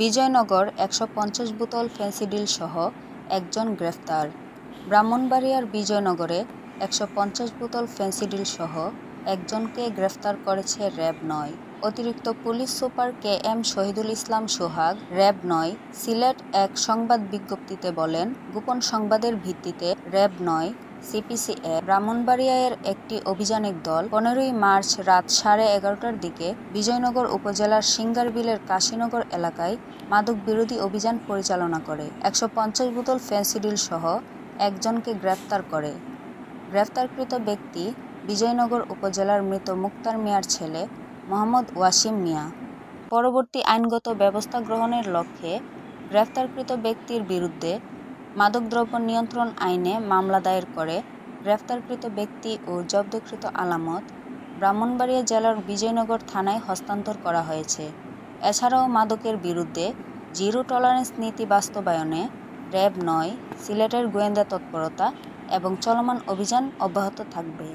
বিজয়নগর একশো পঞ্চাশ বোতল ফেন্সিডিল সহ একজন গ্রেফতার। ব্রাহ্মণবাড়িয়ার বিজয়নগরে একশো পঞ্চাশ বোতল ফেন্সিডিল সহ একজনকে গ্রেফতার করেছে র্যাব নয়। অতিরিক্ত police super K M Shahidul Islam Sohag RAB নয় সিলেট এক সংবাদ বিজ্ঞপ্তিতে বলেন, গোপন সংবাদের ভিত্তিতে র্যাব নয় সিপিসিএ ব্রাহ্মণবাড়িয়ার একটি অভিযানিক দল পনেরোই মার্চ রাত সাড়ে এগারোটার দিকে বিজয়নগর উপজেলার সিঙ্গারবিলের কাশীনগর এলাকায় মাদক বিরোধী অভিযান পরিচালনা করে। একশো পঞ্চাশ বোতল ফেন্সিডিল সহ একজনকে গ্রেফতার করে। গ্রেফতারকৃত ব্যক্তি বিজয়নগর উপজেলার মৃত মুক্তার মিয়ার ছেলে মোহাম্মদ ওয়াসিম মিয়া। পরবর্তী আইনগত ব্যবস্থা গ্রহণের লক্ষ্যে গ্রেফতারকৃত ব্যক্তির বিরুদ্ধে মাদকদ্রব্য নিয়ন্ত্রণ আইনে মামলা দায়ের করে গ্রেফতারকৃত ব্যক্তি ও জব্দকৃত আলামত ব্রাহ্মণবাড়িয়া জেলার বিজয়নগর থানায় হস্তান্তর করা হয়েছে। এছাড়াও মাদকের বিরুদ্ধে জিরো টলারেন্স নীতি বাস্তবায়নে র্যাব নয়, সিলেটের গোয়েন্দা তৎপরতা এবং চলমান অভিযান অব্যাহত থাকবে।